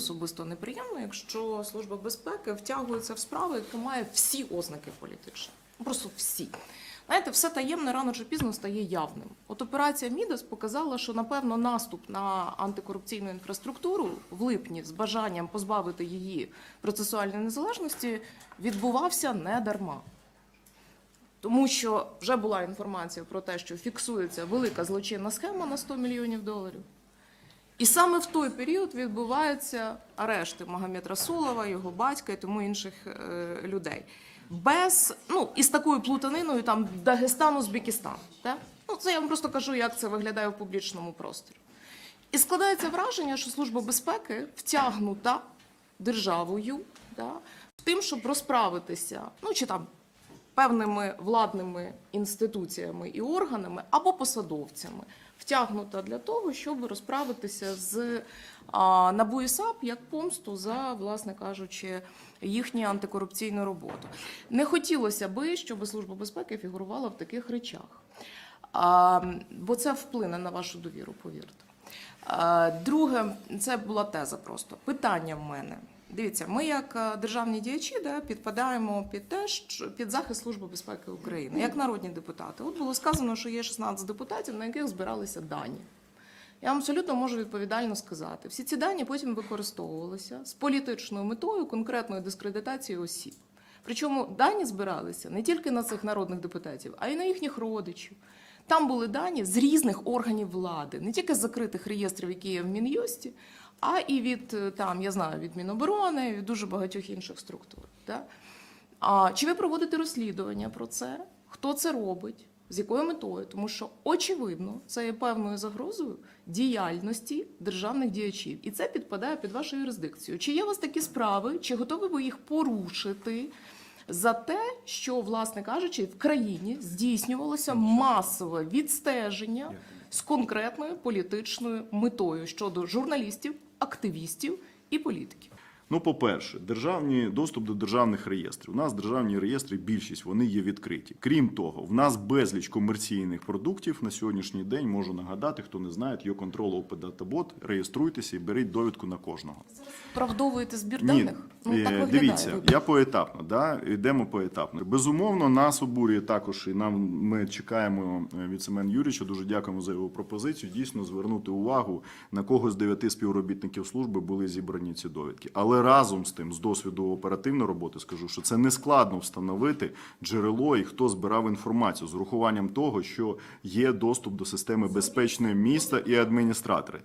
особисто неприємно, якщо служба безпеки втягується в справи, яка має всі ознаки політичні. Просто всі. Знаєте, все таємне рано чи пізно стає явним. От операція Мідас показала, що напевно наступ на антикорупційну інфраструктуру в липні з бажанням позбавити її процесуальної незалежності відбувався не дарма. Тому що вже була інформація про те, що фіксується велика злочинна схема на 100 мільйонів доларів. І саме в той період відбуваються арешти Магомед Расулова, його батька і тому інших е, людей. Без, ну, із такою плутаниною там Дагестан, Узбекистан. Так? Ну, це я вам просто кажу, як це виглядає в публічному просторі. І складається враження, що Служба безпеки втягнута державою да, в тим, щоб розправитися, ну чи там певними владними інституціями і органами або посадовцями, втягнута для того, щоб розправитися з НАБУ і САП як помсту за, власне кажучи, їхню антикорупційну роботу. Не хотілося би, щоб Служба безпеки фігурувала в таких речах. Бо це вплине на вашу довіру, повірте. Друге, це була теза просто. Питання в мене. Дивіться, ми, як е, державні діячі, да, підпадаємо під те, що під захист Служби безпеки України, як народні депутати. От було сказано, що є 16 депутатів, на яких збиралися дані. Я вам абсолютно можу відповідально сказати. Всі ці дані потім використовувалися з політичною метою конкретної дискредитації осіб. Причому дані збиралися не тільки на цих народних депутатів, а й на їхніх родичів. Там були дані з різних органів влади, не тільки з закритих реєстрів, які є в Мін'юсті, а і від е, там, я знаю, від Міноборони, від дуже багатьох інших структур. Да? А чи ви проводите розслідування про це? Хто це робить? З якою метою? Тому що очевидно, це є певною загрозою діяльності державних діячів, і це підпадає під вашу юрисдикцію. Чи є у вас такі справи, чи готові ви їх порушити за те, що, власне кажучи, в країні здійснювалося масове відстеження з конкретною політичною метою щодо журналістів, активістів і політиків? Ну, по-перше, державні доступ до державних реєстрів. У нас державні реєстри, більшість вони є відкриті. Крім того, в нас безліч комерційних продуктів на сьогоднішній день. Можу нагадати, хто не знає, є контрол Databot, Реєструйтеся і беріть довідку на кожного. Вправдовуєте збір Ні, даних? Ну, так е, дивіться, я поетапно, да, йдемо поетапно. Безумовно, нас обурює також, і нам ми чекаємо е, від Семена Юрійовича, дуже дякуємо за його пропозицію. Дійсно звернути увагу на кого з дев'яти співробітників служби були зібрані ці довідки. Але разом з тим, з досвіду оперативної роботи, скажу, що це не складно встановити джерело і хто збирав інформацію з урахуванням того, що є доступ до системи безпечне міста і адміністратори.